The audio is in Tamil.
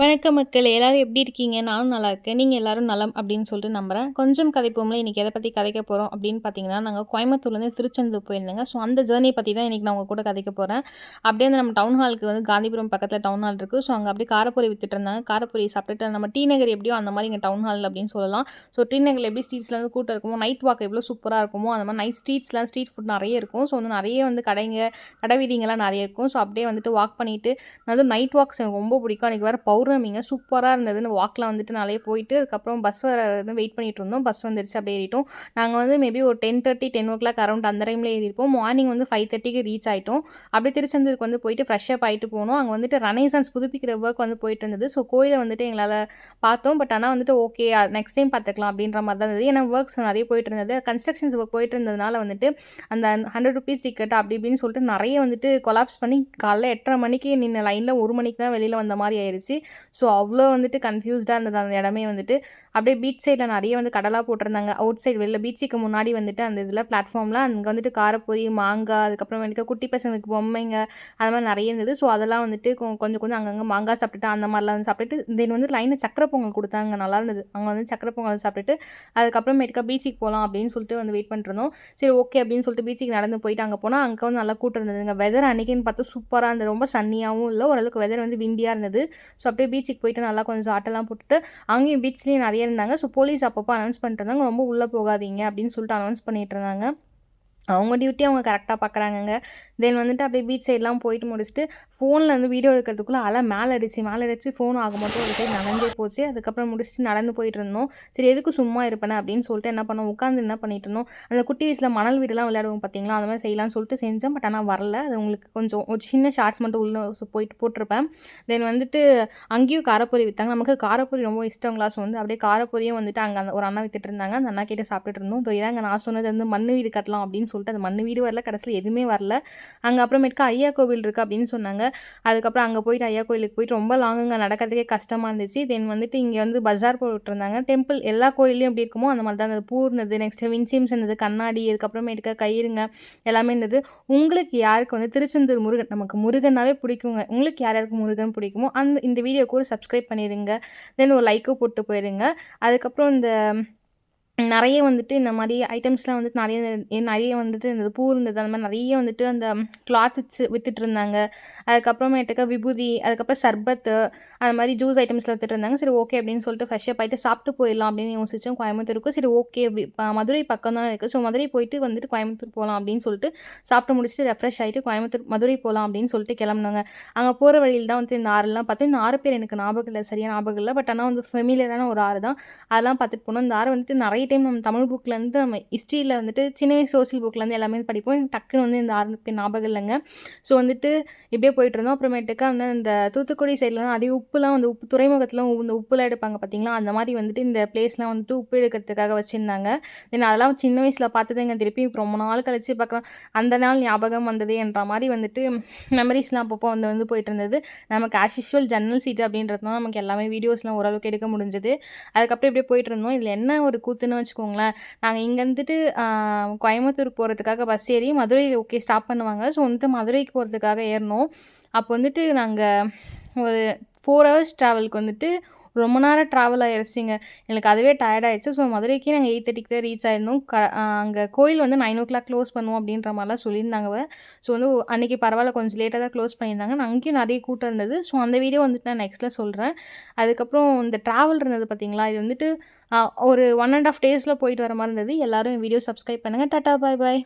வணக்கம் மக்கள் எல்லாரும் எப்படி இருக்கீங்க? நானும் நல்லா இருக்கேன். நீங்கள் எல்லாரும் நலம் அப்படின்னு சொல்லிட்டு நம்புறேன். கொஞ்சம் கதைப்போம்ல இன்றைக்கி எதை பற்றி கதைக்க போகிறோம் அப்படின்னு பார்த்தீங்கன்னா நாங்கள் கோயம்புத்தூர்லேருந்து திருச்செந்தூர் போயிருந்தேங்க. ஸோ அந்த ஜேர்னி பற்றி தான் இன்றைக்கி நான் உங்கள் கூட கதைக்க போகிறேன் அப்படியே அந்த நம்ம டவுன் ஹாலுக்கு வந்து காந்திபுரம் பக்கத்தில் டவுன் ஹால் இருக்குது ஸோ அங்கே அப்படியே காரப்பொரி வித்துட்டு இருந்தாங்க. காரப்பொரி சாப்பிட்டுட்டு நம்ம டி நகர் எப்படியோ அந்த மாதிரி இங்கே டவுன் ஹால் அப்படின்னு சொல்லலாம். ஸோ டி நகரில் எப்படி ஸ்ட்ரீட்ஸ்லேருந்து கூட்டம் இருக்குமோ நைட் வாக் எவ்வளோ சூப்பராக இருக்குமோ அந்த மாதிரி நைட் ஸ்ட்ரீட்ஸ்லாம் ஸ்ட்ரீட் ஃபுட் நிறைய இருக்கும். ஸோ வந்து நிறைய வந்து கடைங்க கடை வீதிங்கெல்லாம் நிறைய இருக்கும். ஸோ அப்படியே வந்துட்டு வாக் பண்ணிவிட்டு அதுவும் நைட் வாக்ஸ் எனக்கு ரொம்ப பிடிக்கும். அன்றைக்கி வேறு பௌர்ணமிங்க சூப்பராக இருந்தது. இருந்ததுன்னு வாக்கில் வந்துட்டு நாளே போயிட்டு அதுக்கப்புறம் பஸ் வர வெயிட் பண்ணிகிட்டு இருந்தோம். பஸ் வந்துருச்சு அப்படியே ஏறிட்டோம். நாங்கள் வந்து மேபி ஒரு ten thirty ten o'clock around அந்த டைமில் ஏறிப்போம் மார்னிங் வந்து ஃபைவ் தேர்ட்டிக்கு ரீச் ஆகிட்டோம் அப்படியே திருச்செந்தூருக்கு வந்து போயிட்டு ஃப்ரெஷ்ஷப் ஆகிட்டு போனோம். அங்கே வந்துட்டு ரனேசன்ஸ் புதுப்பிக்கிற ஒர்க் வந்து போயிட்டு இருந்தது. ஸோ கோயிலை வந்துட்டு எங்களால் பார்த்தோம். பட் ஆனால் வந்துட்டு ஓகே நெக்ஸ்ட் டைம் பார்த்துக்கலாம் அப்படின்ற மாதிரி தான் இருந்தது. ஏன்னா ஒர்க்ஸ் நிறைய போயிட்டு இருந்தது. கன்ஸ்ட்ரக்ஷன்ஸ் ஒர்க் போயிட்டு இருந்ததுனால வந்துட்டு அந்த ஹண்ட்ரட் ருபீஸ் டிக்கெட் அப்படி இப்படின்னு சொல்லிட்டு நிறைய வந்துட்டு கொலாப்ஸ் பண்ணி காலைல எட்டரை மணிக்கு நின்று லைனில் ஒரு மணிக்கு தான் வெளியில் வந்த மாதிரி ஆயிடுச்சு ஸோ அவ்வளோ வந்துட்டு கன்ஃபியூஸ்டாக இருந்தது அந்த இடமே வந்துட்டு. அப்படியே பீச் சைடில் நிறைய வந்து கடலாக போட்டிருந்தாங்க. அவுட் சைடு வெளில பீச்சுக்கு முன்னாடி வந்துட்டு அந்த இதில் பிளாட்ஃபார்மில் அங்கே வந்துட்டு காரப்பொரி மாங்காய் அதுக்கப்புறம் வந்துட்டு குட்டி பசங்களுக்கு பொம்மைங்க அது மாதிரி நிறைய இருந்தது. ஸோ அதெல்லாம் வந்துட்டு கொஞ்சம் கொஞ்சம் அங்கங்கே மாங்காய் சாப்பிட்டுட்டு அந்த மாதிரிலாம் வந்து சாப்பிட்டுட்டு தென் வந்து லைனில் சக்கரை பொங்கல் கொடுத்தாங்க. நல்லா இருந்தது. அங்கே வந்து சக்கரை பொங்கல் சாப்பிட்டுட்டு அதுக்கப்புறமேட்டுக்கா பீச்சுக்கு போகலாம் அப்படின்னு சொல்லிட்டு வந்து வெயிட் பண்ணிருந்தோம் சரி ஓகே அப்படின்னு சொல்லிட்டு பீச்சுக்கு நடந்து போயிட்டு அங்கே போனால் அங்கே வந்து நல்லா கூட்டம் இருந்ததுங்க. வெதர் அன்றைக்கின்னு பார்த்து சூப்பராக இருந்தது. ரொம்ப சன்னியாகவும் இல்லை. ஓரளவுக்கு வெதர் வந்து விண்டியாக இருந்தது. ஸோ அப்படியே பீச்சுக்கு போயிட்டு நல்லா கொஞ்சம் ஆட்டெல்லாம் போட்டுட்டு அங்கேயும் பீச்லேயும் நிறைய இருந்தாங்க. ஸோ போலீஸ் அப்பப்போ அனௌன்ஸ் பண்ணிட்டு இருந்தாங்க. ரொம்ப உள்ளே போகாதீங்க அப்படின்னு சொல்லிட்டு அனௌன்ஸ் பண்ணிட்டு இருந்தாங்க. அவங்க டியூட்டி அவங்க கரெக்டாக பார்க்குறாங்கங்க தென் வந்துட்டு அப்படியே பீச் சைட்லாம் போயிட்டு முடிச்சுட்டு ஃபோனில் வந்து வீடியோ எடுக்கிறதுக்குள்ளே அலை மேலே அடிச்சு மேலே அடிச்சு ஃபோன் ஆக மட்டும் ஒரு சைடு நடந்தே போச்சு. அதுக்கப்புறம் முடிச்சுட்டு நடந்து போயிட்டு இருந்தோம். சரி எதுக்கு சும்மா இருப்பேன் அப்படின்னு சொல்லிட்டு என்ன பண்ணோம்? உட்காந்து என்ன பண்ணிட்டு இருந்தோம்? அந்த குட்டி வயசில் மணல் வீடெல்லாம் விளையாடுவோம் பார்த்தீங்களா அந்த மாதிரி செய்யலாம்னு சொல்லிட்டு செஞ்சேன் பட் ஆனால் வரல. அது உங்களுக்கு கொஞ்சம் ஒரு சின்ன ஷார்ட்ஸ் மட்டும் உள்ள போயிட்டு போட்டிருப்பேன். தென் வந்துட்டு அங்கேயும் காரப்பொரி விற்றாங்க நமக்கு காரப்பொரி ரொம்ப இஷ்டம் கிளாஸ் வந்து. அப்படியே காரப்பொரியும் வந்துட்டு அங்கே அந்த ஒரு அண்ணா வித்துட்டு இருந்தாங்க. அந்த அண்ணா கிட்டே சாப்பிட்டுட்டு இருந்தோம். இதாங்க நான் சொன்னது வந்து மண் வீடு கட்டலாம் அப்படின்னு சொல்லிட்டு அந்த மண் வீடு வரல கடைசியில் எதுவுமே வரல. அங்கே அப்புறமேட்டுக்கு ஐயா கோவில் இருக்குது அப்படின்னு சொன்னாங்க. அதுக்கப்புறம் அங்கே போயிட்டு ஐயா கோயிலுக்கு போயிட்டு ரொம்ப லாங்குங்க நடக்கிறதுக்கே கஷ்டமாக இருந்துச்சு. தென் வந்துட்டு இங்கே வந்து பஜார் போட்டுருந்தாங்க. டெம்பிள் எல்லா கோயிலையும் எப்படி இருக்குமோ அந்த மாதிரி தான் அந்த பூ இருந்தது நெக்ஸ்ட்டு வின்சிம்ஸ் இருந்தது கண்ணாடி அதுக்கப்புறமேட்டுக்க கயிறுங்க எல்லாமே இருந்தது. உங்களுக்கு யாருக்கு வந்து திருச்செந்தூர் முருகன் நமக்கு முருகனாவே பிடிக்குங்க. உங்களுக்கு யார் யாருக்கு முருகன் பிடிக்குமோ அந்த இந்த வீடியோ கூட சப்ஸ்கிரைப் பண்ணிடுங்க தென் ஒரு லைக்கும் போட்டு போயிடுங்க அதுக்கப்புறம் இந்த நிறைய வந்துட்டு இந்த மாதிரி ஐட்டம்ஸ்லாம் வந்துட்டு நிறைய நிறைய வந்துட்டு இந்த பூ இருந்தது. அந்த மாதிரி நிறைய வந்துட்டு அந்த கிளாத் வச்சு விற்றுட்டு இருந்தாங்க. அதுக்கப்புறமேட்டுக்கா விபூதி அதுக்கப்புறம் சர்பத்து அந்த மாதிரி ஜூஸ் ஐட்டம்ஸ்லாம் விற்றுட்டு இருந்தாங்க. சரி ஓகே அப்படின்னு சொல்லிட்டு ஃப்ரெஷ்ஷப் ஆகிட்டு சாப்பிட்டு போயிடலாம் அப்படின்னு யோசிச்சோம் கோயம்புத்தூருக்கு. சரி ஓகே மதுரை பக்கம் தான் இருக்குது ஸோ மதுரை போயிட்டு வந்துட்டு கோயம்புத்தூர் போகலாம் அப்படின்னு சொல்லிட்டு சாப்பிட்டு முடிச்சுட்டு ரெஃப்ரெஷ் ஆகிட்டு கோயம்புத்தூர் மதுரை போகலாம் அப்படின்னு சொல்லிட்டு கிளம்புனாங்க. அங்கே போகிற வழியில் தான் வந்து இந்த ஆறுலாம் பார்த்து இந்த ஆறு பேர் எனக்கு ஞாபகம் இல்லை சரியாக ஞாபகம் இல்லை. பட் ஆனால் வந்து ஃபெமிலியரான ஒரு ஆறு தான் அதெல்லாம் பார்த்துட்டு போனோம். இந்த ஆறு வந்துட்டு நிறைய டைம் நம்ம தமிழ் புக்லேருந்து நம்ம ஹிஸ்ட்ரியில் வந்துட்டு சின்ன வயசு சோசியல் புக்லேருந்து எல்லாமே படிப்போம். டக்குன்னு வந்து இந்த ஆரம்பிப்பு ஞாபகம் இல்லைங்க. ஸோ வந்துட்டு இப்படியே போயிட்டு இருந்தோம். அப்புறமேட்டுக்கா வந்து இந்த தூத்துக்குடி சைட்லாம் அதே உப்புலாம் வந்து உப்பு துறைமுகத்தில் இந்த உப்புலாம் எடுப்பாங்க பார்த்தீங்களா அந்த மாதிரி வந்துட்டு இந்த பிளேஸ்லாம் வந்துட்டு உப்பு எடுக்கிறதுக்காக வச்சுருந்தாங்க. தென் அதெல்லாம் சின்ன வயசில் பார்த்ததுங்க திருப்பி ரொம்ப நாள் கழிச்சு பார்க்கலாம் அந்த நாள் ஞாபகம் வந்தது என்ற மாதிரி வந்துட்டு மெமரிஸ்லாம் அப்பப்போ வந்து வந்து போயிட்டு இருந்தது. நமக்கு ஆஸ் யூஷுவல் ஜன்னல் சீட்டு அப்படின்றதுனால நமக்கு எல்லாமே வீடியோஸ்லாம் ஓரளவுக்கு எடுக்க முடிஞ்சது. அதுக்கப்புறம் இப்படியே போயிட்டு இருந்தோம். இதில் என்ன ஒரு கூத்துன்னு வச்சுக்கோங்களேன். வச்சுக்கோங்களேன் நாங்கள் இங்கேருந்துட்டு கோயம்புத்தூர் போகிறதுக்காக பஸ் ஏறி மதுரை ஓகே ஸ்டாப் பண்ணுவாங்க. ஸோ வந்துட்டு மதுரைக்கு போகிறதுக்காக ஏறினோம் அப்போ வந்துட்டு நாங்கள் ஒரு ஃபோர் ஹவர்ஸ் ட்ராவலுக்கு வந்துட்டு ரொம்ப நேரம் ட்ராவல் ஆகிடுச்சிங்க எனக்கு அதுவே டயர்ட் ஆகிடுச்சு ஸோ மதுரைக்கே நாங்கள் எயிட் தேர்ட்டிக்கு தான் ரீச் ஆயிருந்தோம். க அங்கே கோயில் வந்து நைன் ஓ கிளாக் க்ளோஸ் பண்ணுவோம் அப்படின்ற மாதிரிலாம் சொல்லியிருந்தாங்க ஸோ வந்து அன்றைக்கி பரவாயில்ல கொஞ்சம் லேட்டாக தான் க்ளோஸ் பண்ணியிருந்தாங்க. நான் அங்கேயும் நிறைய கூட்டம் இருந்தது. ஸோ அந்த வீடியோ வந்துட்டு நான் நெக்ஸ்ட்டில் சொல்கிறேன் அதுக்கப்புறம் இந்த ட்ராவல் இருந்தது பார்த்தீங்களா? இது வந்துட்டு ஒரு ஒன் அண்ட் ஆஃப் டேஸில் போயிட்டு வர மாதிரி இருந்தது. எல்லோரும் வீடியோ சப்ஸ்கிரைப் பண்ணுங்கள் டாட்டா பாய் பாய்